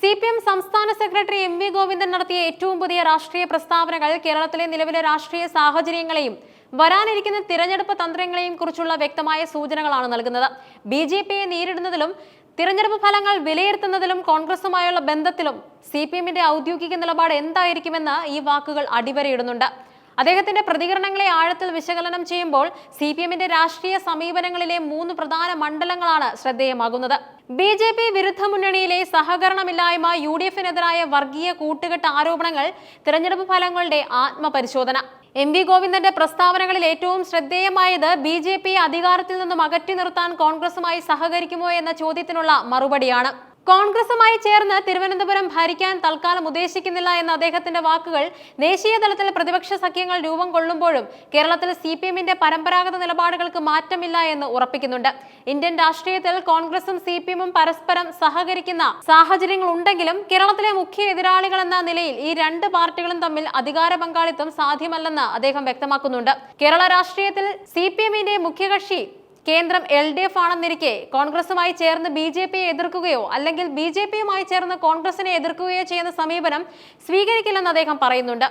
C P M സംസ്ഥാന secretary M V Govindan നടത്തിയ ഏറ്റവും പുതിയ രാഷ്ട്രീയ പ്രസ്താവനകൾ കേരളത്തിലെ നിലവിലെ രാഷ്ട്രീയ സാഹചര്യങ്ങളെയും വരാനിരിക്കുന്ന തിരഞ്ഞെടുപ്പ് തന്ത്രങ്ങളെയും കുറിച്ചുള്ള വ്യക്തമായ സൂചനകളാണ് നൽകുന്നത്. ബി ജെ പിയെ നേരിടുന്നതിലും തിരഞ്ഞെടുപ്പ് ഫലങ്ങൾ വിലയിരുത്തുന്നതിലും കോൺഗ്രസുമായുള്ള ബന്ധത്തിലും സി പി എമ്മിന്റെ ഔദ്യോഗിക നിലപാട് എന്തായിരിക്കുമെന്ന് ഈ വാക്കുകൾ അടിവരയിടുന്നുണ്ട്. അദ്ദേഹത്തിന്റെ പ്രതികരണങ്ങളെ ആഴത്തിൽ വിശകലനം ചെയ്യുമ്പോൾ സി പി എമ്മിന്റെ രാഷ്ട്രീയ സമീപനങ്ങളിലെ മൂന്ന് പ്രധാന മണ്ഡലങ്ങളാണ് ശ്രദ്ധേയമാകുന്നത്. ബി ജെ പി വിരുദ്ധ മുന്നണിയിലെ സഹകരണമില്ലായ്മ യു ഡി എഫിനെതിരായ വർഗീയ കൂട്ടുകെട്ട് ആരോപണങ്ങൾ തിരഞ്ഞെടുപ്പ് ഫലങ്ങളുടെ ആത്മപരിശോധന. എം വി ഗോവിന്ദന്റെ പ്രസ്താവനകളിൽ ഏറ്റവും ശ്രദ്ധേയമായത് ബി ജെ പി അധികാരത്തിൽ നിന്നും അകറ്റി നിർത്താൻ കോൺഗ്രസുമായി സഹകരിക്കുമോ എന്ന ചോദ്യത്തിനുള്ള മറുപടിയാണ്. കോൺഗ്രസുമായി ചേർന്ന് തിരുവനന്തപുരം ഭരിക്കാൻ തൽക്കാലം ഉദ്ദേശിക്കുന്നില്ല എന്ന അദ്ദേഹത്തിന്റെ വാക്കുകൾ ദേശീയ തലത്തിൽ പ്രതിപക്ഷ സഖ്യങ്ങൾ രൂപം കൊള്ളുമ്പോഴും കേരളത്തിൽ സി പി എമ്മിന്റെ പരമ്പരാഗത നിലപാടുകൾക്ക് മാറ്റമില്ല എന്ന് ഉറപ്പിക്കുന്നുണ്ട്. ഇന്ത്യൻ രാഷ്ട്രീയത്തിൽ കോൺഗ്രസും സി പി എമ്മും പരസ്പരം സഹകരിക്കുന്ന സാഹചര്യങ്ങൾ ഉണ്ടെങ്കിലും കേരളത്തിലെ മുഖ്യ എതിരാളികൾ എന്ന നിലയിൽ ഈ രണ്ട് പാർട്ടികളും തമ്മിൽ അധികാര പങ്കാളിത്തം സാധ്യമല്ലെന്ന് അദ്ദേഹം വ്യക്തമാക്കുന്നുണ്ട്. കേരള രാഷ്ട്രീയത്തിൽ സി പി എമ്മിന്റെ മുഖ്യകക്ഷി കേന്ദ്രം എൽ ഡി എഫ് ആണെന്നിരിക്കെ കോൺഗ്രസുമായി ചേർന്ന് ബി ജെ പിയെ എതിർക്കുകയോ അല്ലെങ്കിൽ ബി ജെ പിയുമായി ചേർന്ന് കോൺഗ്രസിനെ എതിർക്കുകയോ ചെയ്യുന്ന സമീപനം സ്വീകരിക്കില്ലെന്ന് അദ്ദേഹം പറയുന്നുണ്ട്.